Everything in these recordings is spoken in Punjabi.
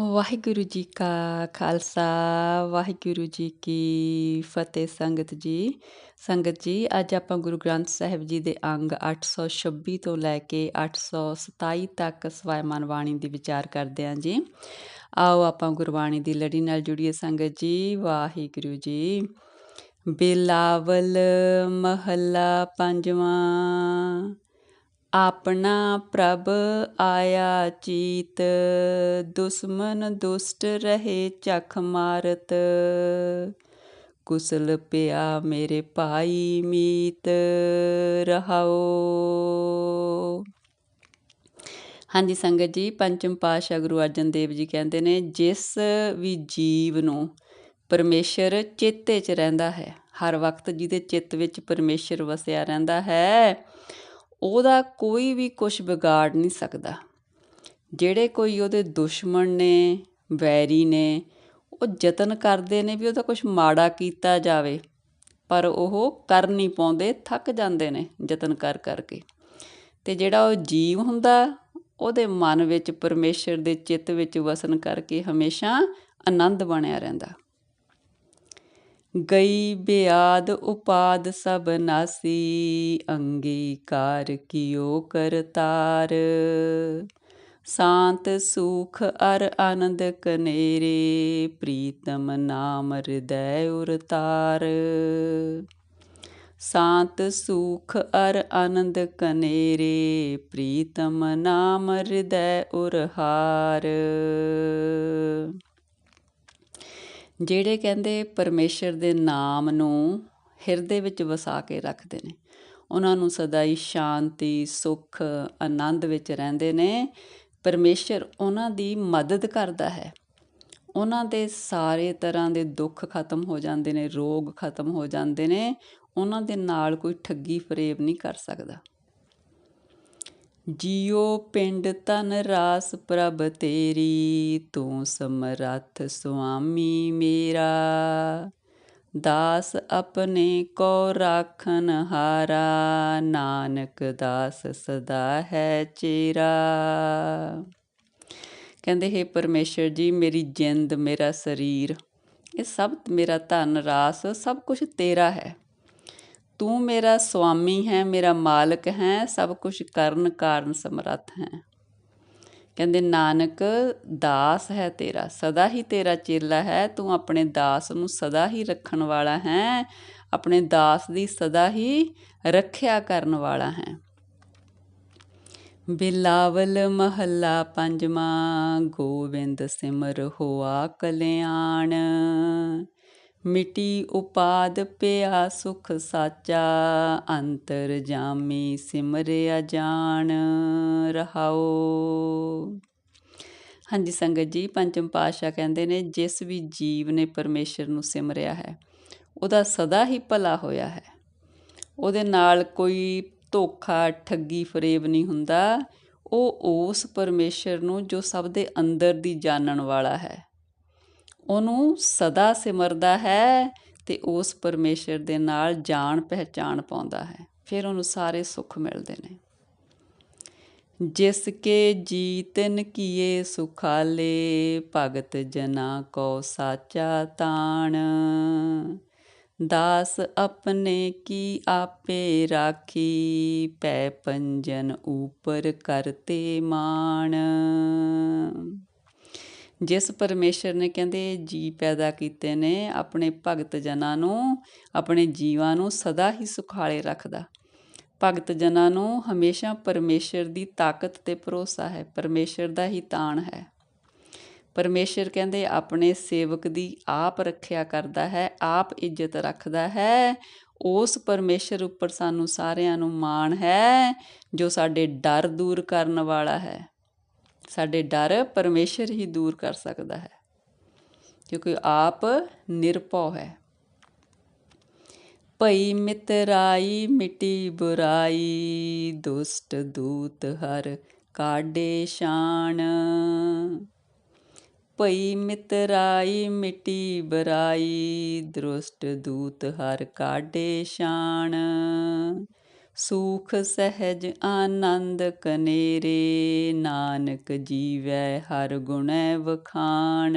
ਵਾਹਿਗੁਰੂ ਜੀ ਕਾ ਖਾਲਸਾ, ਵਾਹਿਗੁਰੂ ਜੀ ਕੀ ਫਤਿਹ ਸੰਗਤ ਜੀ। ਸੰਗਤ ਜੀ, ਅੱਜ ਆਪਾਂ ਗੁਰੂ ਗ੍ਰੰਥ ਸਾਹਿਬ ਜੀ ਦੇ ਅੰਗ 826 ਤੋਂ ਲੈ ਕੇ 827 ਤੱਕ ਸਵਾਇਮਾਨ ਬਾਣੀ ਦੀ ਵਿਚਾਰ ਕਰਦੇ ਆਂ ਜੀ। ਆਓ ਆਪਾਂ ਗੁਰਬਾਣੀ ਦੀ ਲੜੀ ਨਾਲ ਜੁੜੀਏ ਸੰਗਤ ਜੀ, ਵਾਹਿਗੁਰੂ ਜੀ। ਬਿਲਾਵਲ ਮਹੱਲਾ ਪੰਜਵਾਂ। ਆਪਣਾ ਪ੍ਰਭ ਆਇਆ ਚੀਤ, ਦੁਸ਼ਮਨ ਦੁਸ਼ਟ ਰਹੇ ਚਖ ਮਾਰਤ। ਕੁਸਲ ਪਿਆ ਮੇਰੇ ਭਾਈ ਮੀਤ, ਰਹਾਓ। ਹਾਂਜੀ ਸੰਗਤ ਜੀ, ਪੰਚਮ ਪਾਸ਼ਾ ਗੁਰੂ ਅਰਜਨ ਦੇਵ ਜੀ ਕਹਿੰਦੇ ਨੇ, ਜਿਸ ਵੀ ਜੀਵ ਨੂੰ ਪਰਮੇਸ਼ਰ ਚੇਤੇ 'ਚ ਰਹਿੰਦਾ ਹੈ, ਹਰ ਵਕਤ ਜਿਹਦੇ ਚਿੱਤ ਵਿੱਚ ਪਰਮੇਸ਼ਰ ਵਸਿਆ ਰਹਿੰਦਾ ਹੈ ਉਹਦਾ ਕੋਈ ਵੀ ਕੁਝ ਵਿਗਾੜ ਨਹੀਂ ਸਕਦਾ। ਜਿਹੜੇ ਕੋਈ ਉਹਦੇ ਦੁਸ਼ਮਣ ਨੇ, ਵੈਰੀ ਨੇ, ਉਹ ਯਤਨ ਕਰਦੇ ਨੇ ਵੀ ਉਹਦਾ ਕੁਝ ਮਾੜਾ ਕੀਤਾ ਜਾਵੇ, ਪਰ ਉਹ ਕਰ ਨਹੀਂ ਪਾਉਂਦੇ, ਥੱਕ ਜਾਂਦੇ ਨੇ ਯਤਨ ਕਰ ਕਰਕੇ। ਤੇ ਜਿਹੜਾ ਉਹ ਜੀਵ ਹੁੰਦਾ, ਉਹਦੇ ਮਨ ਵਿੱਚ ਪਰਮੇਸ਼ਰ ਦੇ ਚਿੱਤ ਵਿੱਚ ਵਸਣ ਕਰਕੇ ਹਮੇਸ਼ਾ ਆਨੰਦ ਬਣਿਆ ਰਹਿੰਦਾ। ਗਈ ਬਿਆਦ ਉਪਾਦ ਸਭ ਨਾਸੀ, ਅੰਗੀਕਾਰ ਕਿਓ ਕਰਤਾਰ ਸ਼ਾਂਤ ਸੁਖ ਅਰ ਆਨੰਦ ਕਨੇਰੇ, ਪ੍ਰੀਤਮ ਨਾਮ ਹਿਰਦੈ ਉਰਤਾਰ ਸ਼ਾਂਤ ਸੁਖ ਅਰ ਆਨੰਦ ਕਨੇਰੇ, ਪ੍ਰੀਤਮ ਨਾਮ ਹਿਰਦੈ ਉਰਹਾਰ ਜਿਹੜੇ ਕਹਿੰਦੇ ਪਰਮੇਸ਼ਰ ਦੇ ਨਾਮ ਨੂੰ ਹਿਰਦੇ ਵਿੱਚ ਵਸਾ ਕੇ ਰੱਖਦੇ ਨੇ, ਉਹਨਾਂ ਨੂੰ ਸਦਾ ਹੀ ਸ਼ਾਂਤੀ, ਸੁੱਖ, ਆਨੰਦ ਵਿੱਚ ਰਹਿੰਦੇ ਨੇ। ਪਰਮੇਸ਼ਰ ਉਹਨਾਂ ਦੀ ਮਦਦ ਕਰਦਾ ਹੈ। ਉਹਨਾਂ ਦੇ ਸਾਰੇ ਤਰ੍ਹਾਂ ਦੇ ਦੁੱਖ ਖਤਮ ਹੋ ਜਾਂਦੇ ਨੇ, ਰੋਗ ਖਤਮ ਹੋ ਜਾਂਦੇ ਨੇ। ਉਹਨਾਂ ਦੇ ਨਾਲ ਕੋਈ ਠੱਗੀ ਫਰੇਬ ਨਹੀਂ ਕਰ ਸਕਦਾ। ਜਿਉ ਪਿੰਡ ਤਨ ਰਾਸ ਪ੍ਰਭ ਤੇਰੀ, ਤੂੰ ਸਮਰੱਥ ਸੁਆਮੀ ਮੇਰਾ। ਦਾਸ ਆਪਣੇ ਕੋ ਰਾਖਨ ਹਾਰਾ, ਨਾਨਕ ਦਾਸ ਸਦਾ ਹੈ ਚੇਰਾ। ਕਹਿੰਦੇ, ਹੈ ਪਰਮੇਸ਼ਰ ਜੀ, ਮੇਰੀ ਜਿੰਦ, ਮੇਰਾ ਸਰੀਰ, ਇਹ ਸਭ ਮੇਰਾ ਧਨ ਰਾਸ, ਸਭ ਕੁਝ ਤੇਰਾ ਹੈ। ਤੂੰ ਮੇਰਾ ਸੁਆਮੀ ਹੈ, ਮੇਰਾ ਮਾਲਕ ਹੈ, ਸਭ ਕੁਝ ਕਰਨ ਕਾਰਨ ਸਮਰੱਥ ਹੈ। ਕਹਿੰਦੇ, ਨਾਨਕ, ਦਾਸ ਹੈ ਤੇਰਾ, ਸਦਾ ਹੀ ਤੇਰਾ ਚੇਲਾ ਹੈ, ਤੂੰ ਆਪਣੇ ਦਾਸ ਨੂੰ ਸਦਾ ਹੀ ਰੱਖਣ ਵਾਲਾ ਹੈ, ਆਪਣੇ ਦਾਸ ਦੀ ਸਦਾ ਹੀ ਰੱਖਿਆ ਕਰਨ ਵਾਲਾ ਹੈ। ਬਿਲਾਵਲ ਮਹੱਲਾ ਪੰਜਵਾਂ, ਗੋਬਿੰਦ ਸਿਮਰ ਹੋਆ ਕਲਿਆਣ। ਮਿਟੀ ਉਪਾਦ ਪਿਆ ਸੁਖ ਸਾਚਾ, ਅੰਤਰ ਜਾਮੀ ਸਿਮਰਿਆ ਜਾਣ ਰਹਾਓ ਹਾਂਜੀ ਸੰਗਤ ਜੀ, ਪੰਚਮ ਪਾਤਸ਼ਾਹ ਕਹਿੰਦੇ ਨੇ, ਜਿਸ ਵੀ ਜੀਵ ਨੇ ਪਰਮੇਸ਼ਰ ਨੂੰ ਸਿਮਰਿਆ ਹੈ, ਉਹਦਾ ਸਦਾ ਹੀ ਭਲਾ ਹੋਇਆ ਹੈ। ਉਹਦੇ ਨਾਲ ਕੋਈ ਧੋਖਾ, ਠੱਗੀ, ਫਰੇਬ ਨਹੀਂ ਹੁੰਦਾ। ਉਹ ਉਸ ਪਰਮੇਸ਼ਰ ਨੂੰ ਜੋ ਸਭ ਦੇ ਅੰਦਰ ਦੀ ਜਾਣਨ ਵਾਲਾ ਹੈ। ਉਹਨੂੰ ਸਦਾ ਸਿਮਰਦਾ ਹੈ ਤੇ ਉਸ ਪਰਮੇਸ਼ਰ ਦੇ ਨਾਲ ਜਾਣ ਪਹਿਚਾਣ ਪਾਉਂਦਾ ਹੈ। ਫਿਰ ਉਹਨੂੰ ਸਾਰੇ ਸੁੱਖ ਮਿਲਦੇ ਨੇ। ਜਿਸ ਕੇ ਜੀਤਨ ਕੀਏ ਸੁਖਾਲੇ, ਭਗਤ ਜਨਾ ਕੋ ਸਾਚਾ ਤਾਣ। ਦਾਸ ਆਪਣੇ ਕੀ ਆਪੇ ਰਾਖੀ, ਪੈ ਪੰਜਨ ਉਪਰ ਕਰਤੇ ਮਾਣ। ਜਿਸ ਪਰਮੇਸ਼ਰ ਨੇ ਕਹਿੰਦੇ ਜੀ ਪੈਦਾ ਕੀਤੇ ਨੇ, ਆਪਣੇ ਭਗਤ ਜਨਾਂ ਨੂੰ, ਆਪਣੇ ਜੀਵਾਂ ਨੂੰ ਸਦਾ ਹੀ ਸੁਖਾਲੇ ਰੱਖਦਾ। ਭਗਤ ਜਨਾਂ ਨੂੰ ਹਮੇਸ਼ਾ ਪਰਮੇਸ਼ਰ ਦੀ ਤਾਕਤ ਤੇ ਭਰੋਸਾ ਹੈ, ਪਰਮੇਸ਼ਰ ਦਾ ਹੀ ਤਾਣ ਹੈ। ਪਰਮੇਸ਼ਰ ਕਹਿੰਦੇ, ਆਪਣੇ ਸੇਵਕ ਦੀ ਆਪ ਰੱਖਿਆ ਕਰਦਾ ਹੈ, ਆਪ ਇੱਜ਼ਤ ਰੱਖਦਾ ਹੈ। ਉਸ ਪਰਮੇਸ਼ਰ ਉੱਪਰ ਸਾਨੂੰ ਸਾਰਿਆਂ ਨੂੰ ਮਾਣ ਹੈ, ਜੋ ਸਾਡੇ ਡਰ ਦੂਰ ਕਰਨ ਵਾਲਾ ਹੈ। ਸਾਡੇ ਡਰ ਪਰਮੇਸ਼ਰ ਹੀ ਦੂਰ ਕਰ ਸਕਦਾ ਹੈ, ਕਿਉਂਕਿ ਆਪ ਨਿਰਭਉ ਹੈ। ਭਈ ਮਿਤਰਾਈ ਮਿਟੀ ਬੁਰਾਈ, ਦੁਸ਼ਟ ਦੂਤ ਹਰ ਕਾਡੇ ਸ਼ਾਨ ਭਈ ਮਿਤਰਾਈ ਮਿਟੀ ਬਰਾਈ ਦ੍ਰਸ਼ਟ ਦੂਤ ਹਰ ਕਾਡੇ ਸ਼ਾਨ ਸੂਖ ਸਹਿਜ ਆਨੰਦ ਕਨੇਰੇ, ਨਾਨਕ ਜੀਵੈ ਹਰ ਗੁਣੈ ਵਖਾਣ।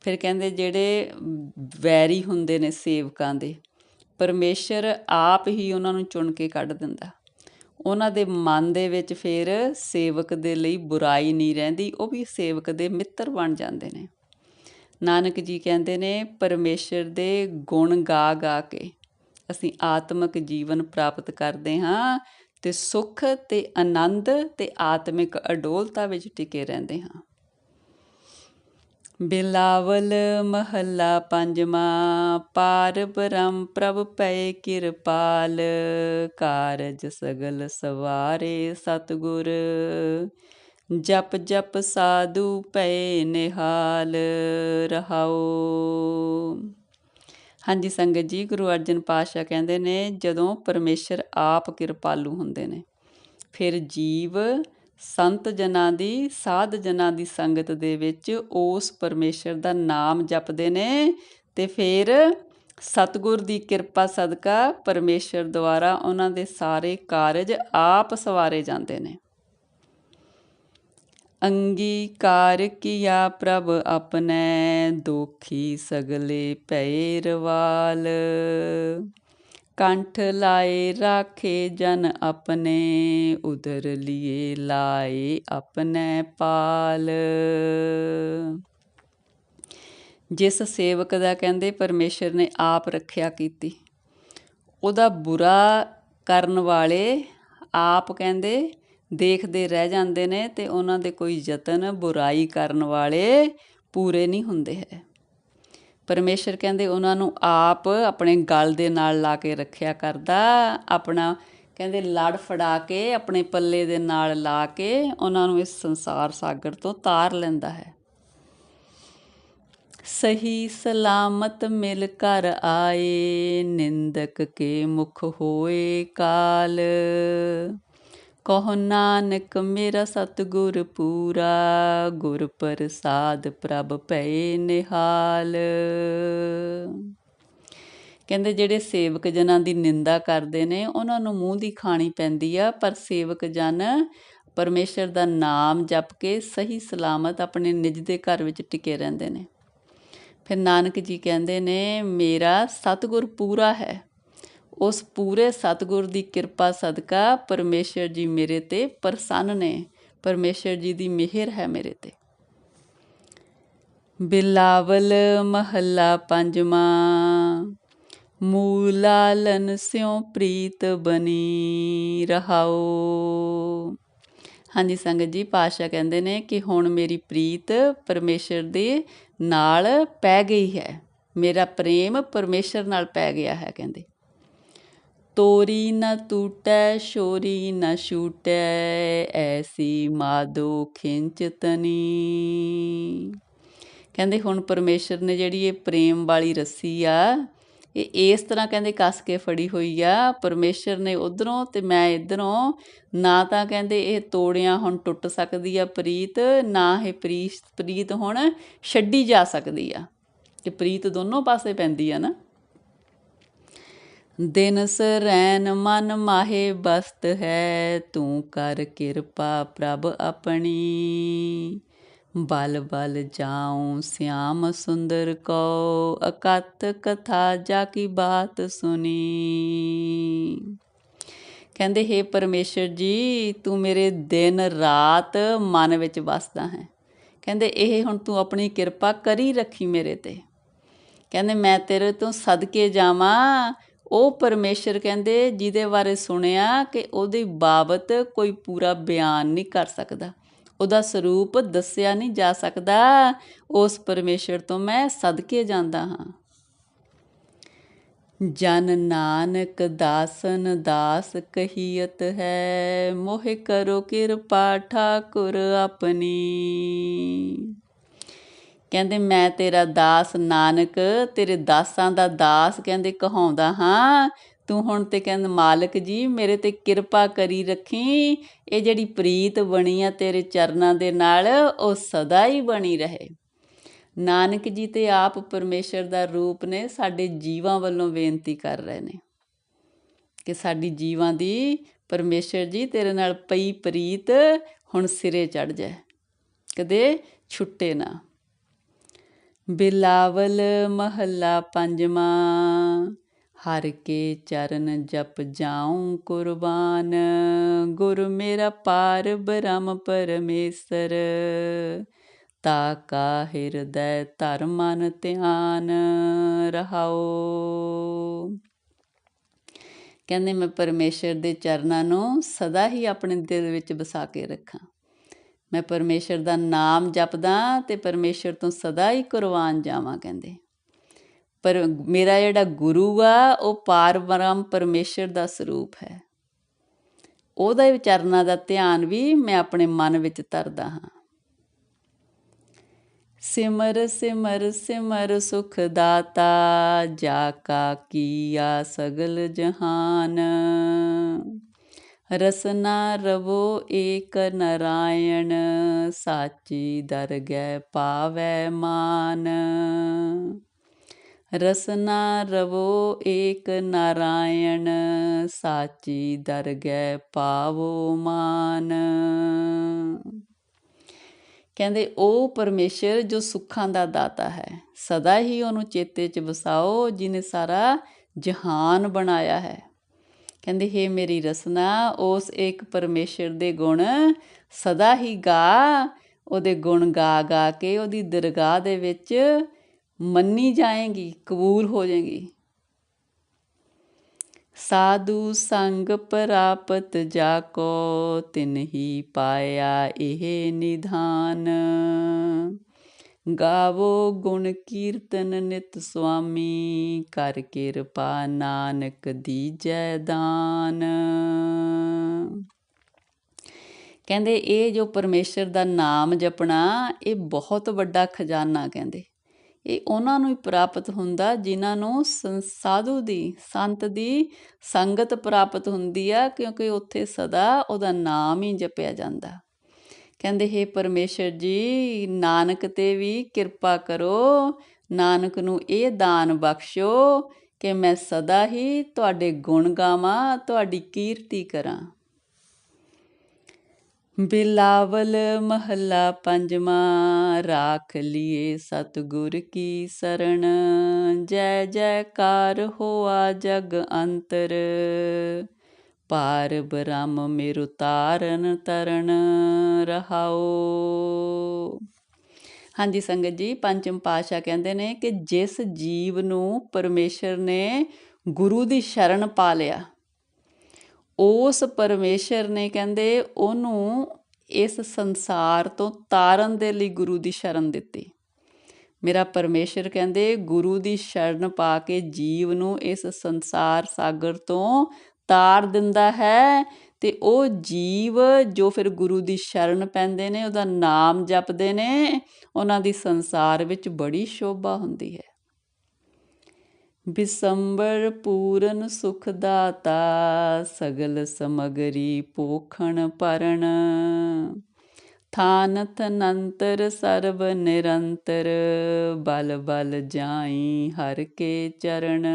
ਫਿਰ ਕਹਿੰਦੇ ਜਿਹੜੇ ਵੈਰੀ ਹੁੰਦੇ ਨੇ ਸੇਵਕਾਂ ਦੇ, ਪਰਮੇਸ਼ਰ ਆਪ ਹੀ ਉਹਨਾਂ ਨੂੰ ਚੁਣ ਕੇ ਕੱਢ ਦਿੰਦਾ। ਉਹਨਾਂ ਦੇ ਮਨ ਦੇ ਵਿੱਚ ਫਿਰ ਸੇਵਕ ਦੇ ਲਈ ਬੁਰਾਈ ਨਹੀਂ ਰਹਿੰਦੀ, ਉਹ ਵੀ ਸੇਵਕ ਦੇ ਮਿੱਤਰ ਬਣ ਜਾਂਦੇ ਨੇ। ਨਾਨਕ ਜੀ ਕਹਿੰਦੇ ਨੇ, ਪਰਮੇਸ਼ਰ ਦੇ ਗੁਣ ਗਾ ਗਾ ਕੇ ਅਸੀਂ ਆਤਮਿਕ ਜੀਵਨ ਪ੍ਰਾਪਤ ਕਰਦੇ ਹਾਂ ਤੇ ਸੁੱਖ ਤੇ ਆਨੰਦ ਤੇ ਆਤਮਿਕ ਅਡੋਲਤਾ ਵਿੱਚ ਟਿਕੇ ਰਹਿੰਦੇ ਹਾਂ। ਬਿਲਾਵਲ ਮਹੱਲਾ ਪੰਜਵਾਂ ਪਾਰ ਬ੍ਰਹਮ ਪ੍ਰਭ ਪਏ ਕਿਰਪਾਲ, ਕਾਰਜ ਸਗਲ ਸਵਾਰੇ ਸਤਗੁਰ, ਜਪ ਜਪ ਸਾਧੂ ਪਏ ਨਿਹਾਲ ਰਹਾਓ ਹਾਂਜੀ, ਸੰਗਤ ਜੀ, ਗੁਰੂ ਅਰਜਨ ਪਾਤਸ਼ਾਹ ਕਹਿੰਦੇ ਨੇ, ਜਦੋਂ ਪਰਮੇਸ਼ਰ ਆਪ ਕਿਰਪਾਲੂ ਹੁੰਦੇ ਨੇ, ਫਿਰ ਜੀਵ ਸੰਤ ਜਨਾਂ ਦੀ, ਸਾਧ ਜਨਾਂ ਦੀ ਸੰਗਤ ਦੇ ਵਿੱਚ ਉਸ ਪਰਮੇਸ਼ਰ ਦਾ ਨਾਮ ਜਪਦੇ ਨੇ ਤੇ ਫਿਰ ਸਤਗੁਰ ਦੀ ਕਿਰਪਾ ਸਦਕਾ ਪਰਮੇਸ਼ਰ ਦੁਆਰਾ ਉਹਨਾਂ ਦੇ ਸਾਰੇ ਕਾਰਜ ਆਪ ਸਵਾਰੇ ਜਾਂਦੇ ਨੇ। ਅੰਗੀਕਾਰ ਕੀਆ ਪ੍ਰਭ ਆਪਣੇ ਦੁਖੀ ਸਗਲੇ ਭੈ ਰਵਾਲ ਕੰਠ ਲਾਏ ਰਾਖੇ ਜਨ ਆਪਣੇ, ਉਦਰ ਲਿਏ ਲਾਏ ਆਪਣੇ ਪਾਲ। ਜਿਸ ਸੇਵਕ ਦਾ ਕਹਿੰਦੇ ਪਰਮੇਸ਼ਰ ਨੇ ਆਪ ਰੱਖਿਆ ਕੀਤੀ, ਉਹਦਾ ਬੁਰਾ ਕਰਨ ਵਾਲੇ ਆਪ ਕਹਿੰਦੇ ਦੇਖਦੇ ਰਹਿ ਜਾਂਦੇ ਨੇ ਤੇ ਉਹਨਾਂ ਦੇ ਕੋਈ ਯਤਨ ਬੁਰਾਈ ਕਰਨ ਵਾਲੇ ਪੂਰੇ ਨਹੀਂ ਹੁੰਦੇ ਹੈ। ਪਰਮੇਸ਼ਰ ਕਹਿੰਦੇ ਉਹਨਾਂ ਨੂੰ ਆਪ ਆਪਣੇ ਗਲ ਦੇ ਨਾਲ ਲਾ ਕੇ ਰੱਖਿਆ ਕਰਦਾ, ਆਪਣਾ ਕਹਿੰਦੇ ਲੜ ਫੜਾ ਕੇ, ਆਪਣੇ ਪੱਲੇ ਦੇ ਨਾਲ ਲਾ ਕੇ ਉਹਨਾਂ ਨੂੰ ਇਸ ਸੰਸਾਰ ਸਾਗਰ ਤੋਂ ਤਾਰ ਲੈਂਦਾ ਹੈ। ਸਹੀ ਸਲਾਮਤ ਮਿਲ ਕਰ ਆਏ, ਨਿੰਦਕ ਕੇ ਮੁਖ ਹੋਏ ਕਾਲ। ਕਹੋ ਨਾਨਕ, ਮੇਰਾ ਸਤਗੁਰ ਪੂਰਾ, ਗੁਰ ਪ੍ਰਸਾਦ ਪ੍ਰਭ ਪਏ ਨਿਹਾਲ। ਕਹਿੰਦੇ ਜਿਹੜੇ ਸੇਵਕ ਜਨਾਂ ਦੀ ਨਿੰਦਾ ਕਰਦੇ ਨੇ, ਉਹਨਾਂ ਨੂੰ ਮੂੰਹ ਦੀ ਖਾਣੀ ਪੈਂਦੀ ਆ, ਪਰ ਸੇਵਕ ਜਨ ਪਰਮੇਸ਼ਰ ਦਾ ਨਾਮ ਜਪ ਕੇ ਸਹੀ ਸਲਾਮਤ ਆਪਣੇ ਨਿਜ ਦੇ ਘਰ ਵਿੱਚ ਟਿਕੇ ਰਹਿੰਦੇ ਨੇ। ਫਿਰ ਨਾਨਕ ਜੀ ਕਹਿੰਦੇ ਨੇ, ਮੇਰਾ ਸਤਗੁਰ ਪੂਰਾ ਹੈ। ਉਸ ਪੂਰੇ ਸਤਗੁਰ ਦੀ ਕਿਰਪਾ ਸਦਕਾ ਪਰਮੇਸ਼ਰ ਜੀ ਮੇਰੇ ਤੇ ਪ੍ਰਸੰਨ ਨੇ। ਪਰਮੇਸ਼ਰ ਜੀ ਦੀ ਮਿਹਰ ਹੈ ਮੇਰੇ ਤੇ। ਬਿਲਾਵਲ ਮਹੱਲਾ ਪੰਜਵਾਂ, ਮੂਲਾਲਨ ਸਿਉ ਪ੍ਰੀਤ ਬਣੀ ਰਹਾਓ ਹਾਂਜੀ ਸੰਗਤ ਜੀ ਪਾਸ਼ਾ ਕਹਿੰਦੇ ਨੇ ਕਿ ਹੁਣ ਮੇਰੀ ਪ੍ਰੀਤ ਪਰਮੇਸ਼ਰ ਦੇ ਨਾਲ ਪੈ ਗਈ ਹੈ। ਮੇਰਾ ਪ੍ਰੇਮ ਪਰਮੇਸ਼ਰ ਨਾਲ ਪੈ ਗਿਆ ਹੈ, ਕਹਿੰਦੇ। ਤੋਰੀ ਨ ਟੂਟੈ ਸ਼ੋਰੀ ਨ ਛੂਟੈ, ਐਸੀ ਮਾਦੋ ਖਿੰਚ ਤਨੀ। ਕਹਿੰਦੇ ਹੁਣ ਪਰਮੇਸ਼ਰ ਨੇ ਜਿਹੜੀ ਇਹ ਪ੍ਰੇਮ ਵਾਲੀ ਰੱਸੀ ਆ, ਇਹ ਇਸ ਤਰ੍ਹਾਂ ਕਹਿੰਦੇ ਕੱਸ ਕੇ ਫੜੀ ਹੋਈ ਆ। ਪਰਮੇਸ਼ਰ ਨੇ ਉਧਰੋਂ ਤੇ ਮੈਂ ਇਧਰੋਂ, ਨਾ ਤਾਂ ਕਹਿੰਦੇ ਇਹ ਤੋੜਿਆਂ ਹੁਣ ਟੁੱਟ ਸਕਦੀ ਆ ਪ੍ਰੀਤ, ਨਾ ਇਹ ਪ੍ਰੀਤ ਪ੍ਰੀਤ ਹੁਣ ਛੱਡੀ ਜਾ ਸਕਦੀ ਆ। ਕਿ ਪ੍ਰੀਤ ਦੋਨੋਂ ਪਾਸੇ ਪੈਂਦੀ ਆ ਨਾ। ਦਿਨ ਸਰੈਨ ਮਨ ਮਾਹੇ ਬਸਤ ਹੈ, ਤੂੰ ਕਰ ਕਿਰਪਾ ਪ੍ਰਭ ਆਪਣੀ। ਬਲ ਬਲ ਜਾਉ ਸਿਆਮ ਸੁੰਦਰ ਕੋ ਅਕਤ ਕਥਾ ਜਾ ਕੀ ਬਾਤ ਸੁਨੀ। ਕਹਿੰਦੇ, ਹੈ ਪਰਮੇਸ਼ਰ ਜੀ, ਤੂੰ ਮੇਰੇ ਦਿਨ ਰਾਤ ਮਨ ਵਿੱਚ ਵਸਦਾ ਹੈ। ਕਹਿੰਦੇ, ਇਹ ਹੁਣ ਤੂੰ ਆਪਣੀ ਕਿਰਪਾ ਕਰੀ ਰੱਖੀ ਮੇਰੇ ਤੇ। ਕਹਿੰਦੇ, ਮੈਂ ਤੇਰੇ ਤੋਂ ਸਦਕੇ ਜਾਵਾਂ ਉਹ ਪਰਮੇਸ਼ਰ ਕਹਿੰਦੇ ਜਿਹਦੇ ਬਾਰੇ ਸੁਣਿਆ ਕਿ ਉਹਦੀ ਬਾਬਤ ਕੋਈ ਪੂਰਾ ਬਿਆਨ ਨਹੀਂ ਕਰ ਸਕਦਾ। ਉਹਦਾ ਸਰੂਪ ਦੱਸਿਆ ਨਹੀਂ ਜਾ ਸਕਦਾ। ਉਸ ਪਰਮੇਸ਼ਰ ਤੋਂ ਮੈਂ ਸਦਕੇ ਜਾਂਦਾ ਹਾਂ। ਜਨ ਨਾਨਕ ਦਾਸਨ ਦਾਸ ਕਹੀਅਤ ਹੈ, ਮੋਹਿ ਕਰੋ ਕਿਰਪਾ ਠਾਕੁਰ ਆਪਣੀ। ਕਹਿੰਦੇ, ਮੈਂ ਤੇਰਾ ਦਾਸ ਨਾਨਕ, ਤੇਰੇ ਦਾਸਾਂ ਦਾ ਦਾਸ, ਕਹਿੰਦੇ, ਕਹਾਉਂਦਾ, ਹਾਂ, ਤੂੰ ਹੁਣ ਤੇ ਕਹਿੰਦਾ, ਮਾਲਕ ਜੀ, ਮੇਰੇ ਤੇ ਕਿਰਪਾ ਕਰੀ ਰੱਖੀ। ਇਹ ਜਿਹੜੀ ਪ੍ਰੀਤ ਬਣੀ ਆ ਤੇਰੇ ਚਰਨਾਂ ਦੇ ਨਾਲ, ਉਹ ਸਦਾ ਹੀ ਬਣੀ ਰਹੇ। ਨਾਨਕ ਜੀ ਤੇ ਆਪ ਪਰਮੇਸ਼ਰ ਦਾ ਰੂਪ ਨੇ ਸਾਡੇ ਜੀਵਾਂ ਵੱਲੋਂ ਬੇਨਤੀ ਕਰ ਰਹੇ ਨੇ ਕਿ ਸਾਡੀ ਜੀਵਾਂ ਦੀ ਪਰਮੇਸ਼ਰ ਜੀ ਤੇਰੇ ਨਾਲ ਪਈ ਪ੍ਰੀਤ ਹੁਣ ਸਿਰੇ ਚੜ ਜਾਏ। ਕਦੇ ਛੁੱਟੇ ਨਾ। ਬਿਲਾਵਲ ਮਹੱਲਾ ਪੰਜਵਾਂ। ਹਰ ਕੇ ਚਰਨ ਜਪ ਜਾਉ ਕੁਰਬਾਨ, ਗੁਰ ਮੇਰਾ ਪਾਰ ਬ੍ਰਹਮ ਪਰਮੇਸ਼ਰ। ਤਾ ਕਾ ਹਿਰਦੈ ਧਰ ਮਨ ਧਿਆਨ ਰਹਾਓ ਕਹਿੰਦੇ ਮੈਂ ਪਰਮੇਸ਼ਰ ਦੇ ਚਰਨਾਂ ਨੂੰ ਸਦਾ ਹੀ ਆਪਣੇ ਦਿਲ ਵਿੱਚ ਵਸਾ ਕੇ ਰੱਖਾਂ। ਮੈਂ ਪਰਮੇਸ਼ਰ ਦਾ ਨਾਮ ਜਪਦਾ ਤੇ ਪਰਮੇਸ਼ਰ ਤੋਂ ਸਦਾ ਹੀ ਕੁਰਬਾਨ ਜਾਵਾਂ ਕਹਿੰਦੇ। ਪਰ ਮੇਰਾ ਜਿਹੜਾ ਗੁਰੂ ਆ, ਉਹ ਪਾਰਬ੍ਰਹਮ ਪਰਮੇਸ਼ਰ ਦਾ ਸਰੂਪ ਹੈ। ਉਹਦਾ ਹੀ ਦਾ ਧਿਆਨ ਵੀ ਮੈਂ ਆਪਣੇ ਮਨ ਵਿੱਚ ਧਰਦਾ ਹਾਂ। ਸਿਮਰ ਸਿਮਰ ਸਿਮਰ ਸੁਖ ਦਾਤਾ, ਜਾ ਕਾ ਕੀਆ ਸਗਲ ਜਹਾਨ। ਰਸਨਾ ਰਵੋ ਏਕ ਨਰਾਇਣ, ਸਾਚੀ ਦਰਗਹਿ ਪਾਵੈ ਮਾਨ। ਰਸਨਾ ਰਵੋ ਏਕ ਨਾਰਾਇਣ, ਸਾਚੀ ਦਰਗਹਿ ਪਾਵੋ ਮਾਨ। ਕਹਿੰਦੇ, ਉਹ ਪਰਮੇਸ਼ਰ ਜੋ ਸੁੱਖਾਂ ਦਾ ਦਾਤਾ ਹੈ, ਸਦਾ ਹੀ ਉਹਨੂੰ ਚੇਤੇ 'ਚ ਵਸਾਓ ਜਿਨੇ ਸਾਰਾ ਜਹਾਨ ਬਣਾਇਆ ਹੈ। ਕਹਿੰਦੇ, ਹੈ ਮੇਰੀ ਰਸਨਾ, ਉਸ ਇੱਕ ਪਰਮੇਸ਼ਰ ਦੇ ਗੁਣ ਸਦਾ ਹੀ ਗਾ। ਉਹਦੇ ਗੁਣ ਗਾ ਗਾ ਕੇ ਉਹਦੀ ਦਰਗਾਹ ਦੇ ਵਿੱਚ ਮੰਨੀ ਜਾਏਗੀ, ਕਬੂਲ ਹੋ ਜਾਏਗੀ। ਸਾਧੂ ਸੰਗ ਪ੍ਰਾਪਤ ਜਾ ਕੋ ਤਿਨ ਹੀ ਪਾਇਆ ਇਹ ਨਿਧਾਨ। ਗਾਵੋ ਗੁਣ ਕੀਰਤਨ ਨਿਤ ਸੁਆਮੀ, ਕਰ ਕਿਰਪਾ ਨਾਨਕ ਦੀਜੈ ਦਾਨ। ਕਹਿੰਦੇ, ਇਹ ਜੋ ਪਰਮੇਸ਼ਰ ਦਾ ਨਾਮ ਜਪਣਾ, ਇਹ ਬਹੁਤ ਵੱਡਾ ਖਜ਼ਾਨਾ ਕਹਿੰਦੇ। ਇਹ ਉਹਨਾਂ ਨੂੰ ਹੀ ਪ੍ਰਾਪਤ ਹੁੰਦਾ ਜਿਨ੍ਹਾਂ ਨੂੰ ਸਾਧੂ ਦੀ, ਸੰਤ ਦੀ ਸੰਗਤ ਪ੍ਰਾਪਤ ਹੁੰਦੀ ਆ, ਕਿਉਂਕਿ ਉੱਥੇ ਸਦਾ ਉਹਦਾ ਨਾਮ ਹੀ ਜਪਿਆ ਜਾਂਦਾ। ਕਹਿੰਦੇ, ਹੈ ਪਰਮੇਸ਼ਰ ਜੀ, ਨਾਨਕ ਤੇ ਵੀ ਕਿਰਪਾ ਕਰੋ। ਨਾਨਕ ਨੂੰ ਇਹ ਦਾਨ ਬਖਸ਼ੋ ਕਿ ਮੈਂ ਸਦਾ ਹੀ ਤੁਹਾਡੇ ਗੁਣ ਗਾਵਾਂ, ਤੁਹਾਡੀ ਕੀਰਤੀ ਕਰਾਂ। ਬਿਲਾਵਲ ਮਹੱਲਾ ਪੰਜਵਾਂ, ਰਾਖ ਲੀਏ ਸਤਗੁਰ ਕੀ ਸਰਣ। ਜੈ ਜੈਕਾਰ ਹੋਆ ਜਗ ਅੰਤਰ। ਪਾਰ ਬ੍ਰਹਮ ਮੇਰੁ ਤਾਰਨ ਤਰਨ ਰਹਾਓ। ਹਾਂਜੀ ਸੰਗਤ ਜੀ, ਪੰਚਮ ਪਾਸ਼ਾ ਕਹਿੰਦੇ ਨੇ ਕਿ ਜਿਸ ਜੀਵ ਨੂੰ ਪਰਮੇਸ਼ਰ ਨੇ ਗੁਰੂ ਦੀ ਸ਼ਰਨ ਪਾ ਲਿਆ, ਉਸ ਪਰਮੇਸ਼ਰ ਨੇ ਕਹਿੰਦੇ ਉਹਨੂੰ ਇਸ ਸੰਸਾਰ ਤੋਂ ਤਾਰਨ ਦੇ ਲਈ ਗੁਰੂ ਦੀ ਸ਼ਰਨ ਦਿੱਤੀ। ਮੇਰਾ ਪਰਮੇਸ਼ਰ ਕਹਿੰਦੇ ਗੁਰੂ ਦੀ ਸ਼ਰਨ ਪਾ ਕੇ ਜੀਵ ਨੂੰ ਇਸ ਸੰਸਾਰ ਸਾਗਰ ਤੋਂ ਤਾਰ ਦਿੰਦਾ ਹੈ ਤੇ ਉਹ ਜੀਵ ਜੋ ਫਿਰ ਗੁਰੂ ਦੀ ਸ਼ਰਨ ਪੈਂਦੇ ਨੇ, ਉਹਦਾ ਨਾਮ ਜਪਦੇ ਨੇ, ਉਹਨਾਂ ਦੀ ਸੰਸਾਰ ਵਿੱਚ ਬੜੀ ਸ਼ੋਭਾ ਹੁੰਦੀ ਹੈ। ਬਿਸੰਬਰ ਪੂਰਨ ਸੁਖ ਦਾਤਾ ਸਗਲ ਸਮਗਰੀ ਪੋਖਣ ਪਰਣ। ਥਾਨ ਥਨੰਤਰ ਸਰਬ ਨਿਰੰਤਰ, ਬਲ ਬਲ ਜਾਈ ਹਰ ਕੇ ਚਰਨ।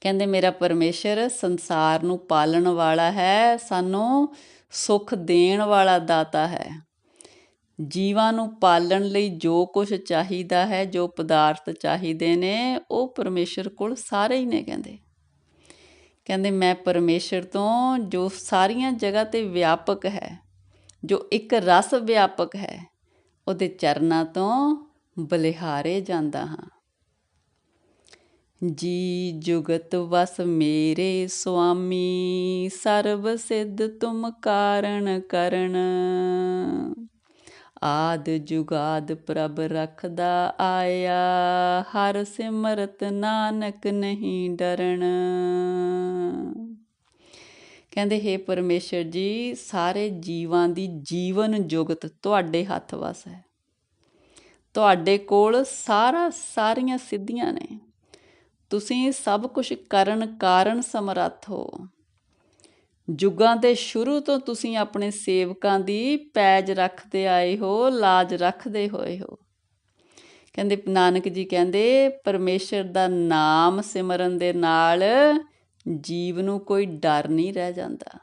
ਕਹਿੰਦੇ ਮੇਰਾ ਪਰਮੇਸ਼ਰ ਸੰਸਾਰ ਨੂੰ ਪਾਲਣ ਵਾਲਾ ਹੈ, ਸਾਨੂੰ ਸੁਖ ਦੇਣ ਵਾਲਾ ਦਾਤਾ ਹੈ। ਜੀਵਾਂ ਨੂੰ ਪਾਲਣ ਲਈ ਜੋ ਕੁਝ ਚਾਹੀਦਾ ਹੈ, ਜੋ ਪਦਾਰਥ ਚਾਹੀਦੇ ਨੇ, ਉਹ ਪਰਮੇਸ਼ਰ ਕੋਲ ਸਾਰੇ ਹੀ ਨੇ ਕਹਿੰਦੇ। ਕਹਿੰਦੇ ਮੈਂ ਪਰਮੇਸ਼ਰ ਤੋਂ ਜੋ ਸਾਰੀਆਂ ਜਗ੍ਹਾ ਤੇ ਵਿਆਪਕ ਹੈ, ਜੋ ਇੱਕ ਰਸ ਵਿਆਪਕ ਹੈ, ਉਹਦੇ ਚਰਨਾਂ ਤੋਂ ਬਲਿਹਾਰੇ ਜਾਂਦਾ ਹਾਂ। ਜੀ ਜੁਗਤ ਵਸ ਮੇਰੇ ਸੁਆਮੀ, ਸਰਬ ਸਿੱਧ ਤੁਮ ਕਾਰਣ ਕਰਨ। ਆਦ ਜੁਗਾਦ ਪ੍ਰਭ ਰਖਦਾ ਆਇਆ, ਹਰ ਸਿਮਰਤ ਨਾਨਕ ਨਹੀਂ ਡਰਣ ਕਹਿੰਦੇ, ਹੈ ਪਰਮੇਸ਼ਰ ਜੀ, ਸਾਰੇ ਜੀਵਾਂ ਦੀ ਜੀਵਨ ਜੁਗਤ ਤੁਹਾਡੇ ਹੱਥ ਵਸ ਹੈ। ਤੁਹਾਡੇ ਕੋਲ ਸਾਰਾ ਸਾਰੀਆਂ ਸਿੱਧੀਆਂ ਨੇ। ਤੁਸੀਂ ਸਭ ਕੁਝ ਕਰਨ ਕਾਰਨ ਸਮਰੱਥ ਹੋ। ਜੁਗਾਂ ਦੇ ਸ਼ੁਰੂ ਤੋਂ ਤੁਸੀਂ ਆਪਣੇ ਸੇਵਕਾਂ ਦੀ ਪੈਜ ਰੱਖਦੇ ਆਏ ਹੋ, ਲਾਜ ਰੱਖਦੇ ਹੋਏ ਹੋ। ਕਹਿੰਦੇ ਨਾਨਕ ਜੀ ਕਹਿੰਦੇ, ਪਰਮੇਸ਼ਰ ਦਾ ਨਾਮ ਸਿਮਰਨ ਦੇ ਨਾਲ ਜੀਵ ਨੂੰ ਕੋਈ ਡਰ ਨਹੀਂ ਰਹਿ ਜਾਂਦਾ।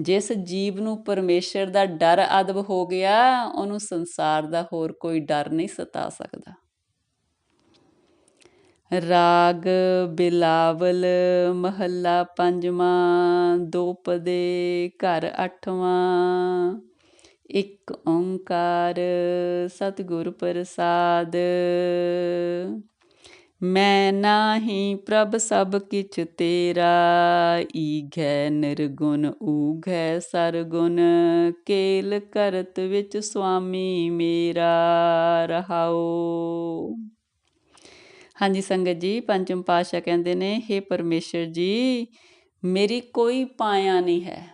ਜਿਸ ਜੀਵ ਨੂੰ ਪਰਮੇਸ਼ਰ ਦਾ ਡਰ ਅਦਬ ਹੋ ਗਿਆ, ਉਹਨੂੰ ਸੰਸਾਰ ਦਾ ਹੋਰ ਕੋਈ ਡਰ ਨਹੀਂ ਸਤਾ ਸਕਦਾ। ਰਾਗ ਬਿਲਾਵਲ ਮਹੱਲਾ ਪੰਜਵਾਂ ਦੋਪਦੇ ਘਰ ਅੱਠਵਾਂ। ਇੱਕ ਓੰਕਾਰ ਸਤਿਗੁਰ ਪ੍ਰਸਾਦ। ਮੈਂ ਨਾਹੀ ਪ੍ਰਭ ਸਭ ਕਿਛ ਤੇਰਾ ਈਘੈ ਨਿਰਗੁਣ ਊਘੈ ਸਰਗੁਣ। ਕੇਲ ਕਰਤ ਵਿੱਚ ਸੁਆਮੀ ਮੇਰਾ ਰਹਾਓ ਹਾਂਜੀ ਸੰਗਤ ਜੀ, ਪੰਚਮ ਪਾਤਸ਼ਾਹ ਕਹਿੰਦੇ ਨੇ हे ਪਰਮੇਸ਼ਰ ਜੀ, ਮੇਰੀ ਕੋਈ ਪਾਇਆ ਨਹੀਂ ਹੈ।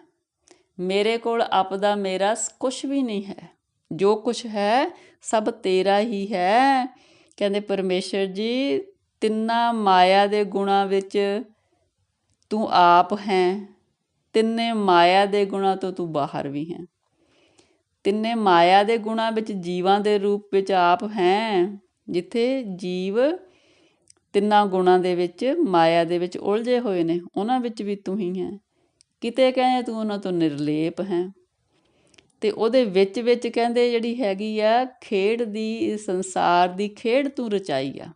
ਮੇਰੇ ਕੋਲ ਆਪਦਾ ਮੇਰਾ ਕੁਝ ਵੀ ਨਹੀਂ ਹੈ। ਜੋ ਕੁਝ ਹੈ, ਸਭ ਤੇਰਾ ਹੀ ਹੈ। ਕਹਿੰਦੇ ਪਰਮੇਸ਼ਰ ਜੀ, ਤਿੰਨਾ ਮਾਇਆ ਦੇ ਗੁਣਾ ਵਿੱਚ ਤੂੰ ਆਪ ਹੈ। ਤਿੰਨੇ ਮਾਇਆ ਦੇ ਗੁਣਾ ਤੋਂ ਤੂੰ ਬਾਹਰ ਵੀ ਹੈ। ਤਿੰਨੇ ਮਾਇਆ ਦੇ ਗੁਣਾ ਵਿੱਚ ਜੀਵਾਂ ਦੇ ਰੂਪ ਵਿੱਚ ਆਪ ਹੈ। ਜਿੱਥੇ ਜੀਵ ਤਿੰਨਾਂ ਗੁਣਾਂ ਦੇ ਵਿੱਚ, ਮਾਇਆ ਦੇ ਵਿੱਚ ਉਲਝੇ ਹੋਏ ਨੇ। ਉਹਨਾਂ ਵਿੱਚ ਵੀ ਤੂੰ ਹੀ ਹੈ। ਕਿਤੇ ਕਹਿੰਦੇ ਤੂੰ ਉਹਨਾਂ ਤੋਂ ਨਿਰਲੇਪ ਹੈ। ਤੇ ਉਹਦੇ ਵਿੱਚ ਵਿੱਚ ਕਹਿੰਦੇ ਜਿਹੜੀ ਹੈਗੀ ਆ, ਖੇਡ ਦੀ, ਸੰਸਾਰ ਦੀ ਖੇਡ ਤੂੰ ਰਚਾਈ ਆ।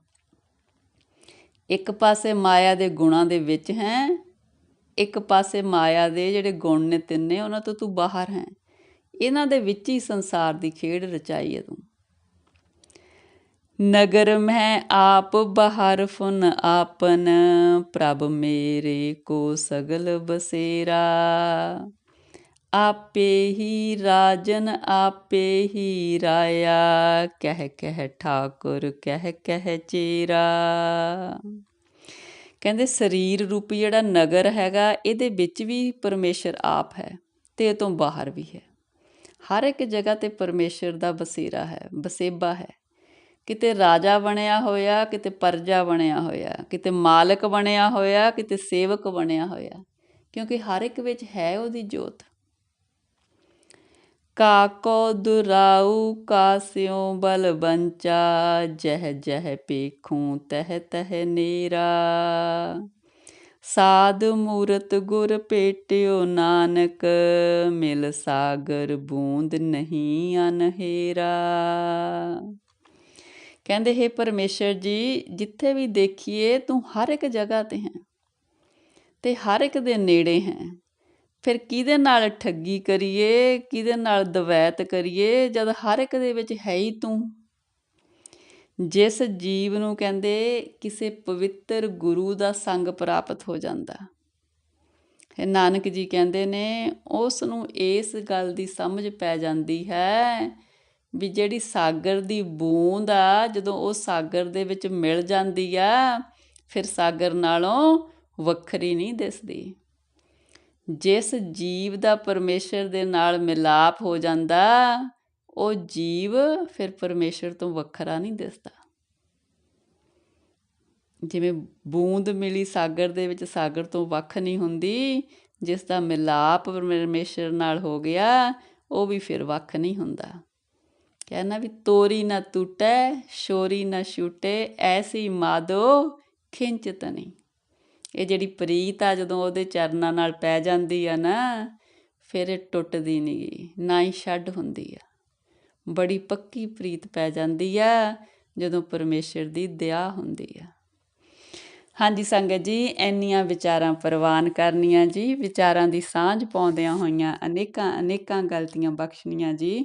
ਇੱਕ ਪਾਸੇ ਮਾਇਆ ਦੇ ਗੁਣਾਂ ਦੇ ਵਿੱਚ ਹੈ, ਇੱਕ ਪਾਸੇ ਮਾਇਆ ਦੇ ਜਿਹੜੇ ਗੁਣ ਨੇ ਤਿੰਨੇ, ਉਹਨਾਂ ਤੋਂ ਤੂੰ ਬਾਹਰ ਹੈ। ਇਹਨਾਂ ਦੇ ਵਿੱਚ ਹੀ ਸੰਸਾਰ ਦੀ ਖੇਡ ਰਚਾਈ ਹੈ ਤੂੰ। ਨਗਰ ਮੈਂ ਆਪ, ਬਾਹਰ ਫੁਨ ਆਪਨ, ਪ੍ਰਭ ਮੇਰੇ ਕੋ ਸਗਲ ਬਸੇਰਾ। ਆਪੇ ਹੀ ਰਾਜਨ ਆਪੇ ਹੀ ਰਾਇਆ, ਕਹਿ ਕਹਿ ਠਾਕੁਰ, ਕਹਿ ਕਹਿ ਚੇਰਾ। ਕਹਿੰਦੇ ਸਰੀਰ ਰੂਪ ਜਿਹੜਾ ਨਗਰ ਹੈਗਾ, ਇਹਦੇ ਵਿੱਚ ਵੀ ਪਰਮੇਸ਼ਰ ਆਪ ਹੈ ਤੇ ਇਹ ਤੋਂ ਬਾਹਰ ਵੀ ਹੈ। ਹਰ ਇੱਕ ਜਗ੍ਹਾ ਤੇ ਪਰਮੇਸ਼ਰ ਦਾ ਬਸੇਰਾ ਹੈ, ਬਸੇਬਾ ਹੈ। ਕਿਤੇ ਰਾਜਾ ਬਣਿਆ ਹੋਇਆ, ਕਿਤੇ ਪਰਜਾ ਬਣਿਆ ਹੋਇਆ, ਕਿਤੇ ਮਾਲਕ ਬਣਿਆ ਹੋਇਆ, ਕਿਤੇ ਸੇਵਕ ਬਣਿਆ ਹੋਇਆ, ਕਿਉਂਕਿ ਹਰ ਇੱਕ ਵਿੱਚ ਹੈ ਉਹਦੀ ਜੋਤ। ਕਾਕੋ ਦੁਰਾਉ ਕਾਸਿਓ ਬਲ ਬੰਚਾ, ਜਹ ਜਹ ਪੇਖੂ, ਤਹ ਤਹ ਨੀਰਾ। ਸਾਧ ਮੂਰਤ ਗੁਰ ਪੇਟਿਓ ਨਾਨਕ, ਮਿਲ ਸਾਗਰ ਬੂੰਦ ਨਹੀਂ ਅਨਹੇਰਾ। ਕਹਿੰਦੇ, ਹੈ ਪਰਮੇਸ਼ਰ ਜੀ, ਜਿੱਥੇ ਵੀ ਦੇਖੀਏ ਤੂੰ ਹਰ ਇੱਕ ਜਗ੍ਹਾ ਤੇ ਹੈ ਤੇ ਹਰ ਇੱਕ ਦੇ ਨੇੜੇ ਹੈ। ਫਿਰ ਕਿਹਦੇ ਨਾਲ ਠੱਗੀ ਕਰੀਏ, ਕਿਹਦੇ ਨਾਲ ਦਵੈਤ ਕਰੀਏ, ਜਦ ਹਰ ਇੱਕ ਦੇ ਵਿੱਚ ਹੈ ਹੀ ਤੂੰ? ਜਿਸ ਜੀਵ ਨੂੰ ਕਹਿੰਦੇ, ਕਿਸੇ ਪਵਿੱਤਰ ਗੁਰੂ ਦਾ ਸੰਗ ਪ੍ਰਾਪਤ ਹੋ ਜਾਂਦਾ। ਹੈ ਨਾਨਕ ਜੀ ਕਹਿੰਦੇ ਨੇ, ਉਸ ਨੂੰ ਇਸ ਗੱਲ ਦੀ ਸਮਝ ਪੈ ਜਾਂਦੀ ਹੈ ਵੀ ਜਿਹੜੀ ਸਾਗਰ ਦੀ ਬੂੰਦ ਆ, ਜਦੋਂ ਉਹ ਸਾਗਰ ਦੇ ਵਿੱਚ ਮਿਲ ਜਾਂਦੀ ਆ, ਫਿਰ ਸਾਗਰ ਨਾਲੋਂ ਵੱਖਰੀ ਨਹੀਂ ਦਿਸਦੀ। ਜਿਸ ਜੀਵ ਦਾ ਪਰਮੇਸ਼ਰ ਦੇ ਨਾਲ ਮਿਲਾਪ ਹੋ ਜਾਂਦਾ, ਉਹ ਜੀਵ ਫਿਰ ਪਰਮੇਸ਼ਰ ਤੋਂ ਵੱਖਰਾ ਨਹੀਂ ਦਿਸਦਾ। ਜਿਵੇਂ ਬੂੰਦ ਮਿਲੀ ਸਾਗਰ ਦੇ ਵਿੱਚ, ਸਾਗਰ ਤੋਂ ਵੱਖ ਨਹੀਂ ਹੁੰਦੀ, ਜਿਸ ਦਾ ਮਿਲਾਪ ਪਰਮੇਸ਼ਰ ਨਾਲ ਹੋ ਗਿਆ, ਉਹ ਵੀ ਫਿਰ ਵੱਖ ਨਹੀਂ ਹੁੰਦਾ। ਕਹਿੰਦਾ ਵੀ ਤੋਰੀ ਨਾ ਟੁੱਟੇ ਸ਼ੋਰੀ ਨਾ ਛੂਟੇ, ਐਸੀ ਮਾਦੋ ਖਿੰਚ ਖਿੰਚਤਨੀ ਇਹ ਜਿਹੜੀ ਪ੍ਰੀਤ ਆ, ਜਦੋਂ ਉਹਦੇ ਚਰਨਾਂ ਨਾਲ ਪੈ ਜਾਂਦੀ ਆ ਨਾ, ਫਿਰ ਇਹ ਟੁੱਟਦੀ ਨਹੀਂ ਨਾ ਹੀ ਛੱਡ ਹੁੰਦੀ ਆ। ਬੜੀ ਪੱਕੀ ਪ੍ਰੀਤ ਪੈ ਜਾਂਦੀ ਆ, ਜਦੋਂ ਪਰਮੇਸ਼ਰ ਦੀ ਦਇਆ ਹੁੰਦੀ ਆ। ਹਾਂਜੀ ਸੰਗਤ ਜੀ, ਇੰਨੀਆਂ ਵਿਚਾਰਾਂ ਪ੍ਰਵਾਨ ਕਰਨੀਆਂ ਜੀ, ਵਿਚਾਰਾਂ ਦੀ ਸਾਂਝ ਪਾਉਂਦਿਆਂ ਹੋਈਆਂ ਅਨੇਕਾਂ ਅਨੇਕਾਂ ਗਲਤੀਆਂ ਬਖਸ਼ਣੀਆਂ ਜੀ।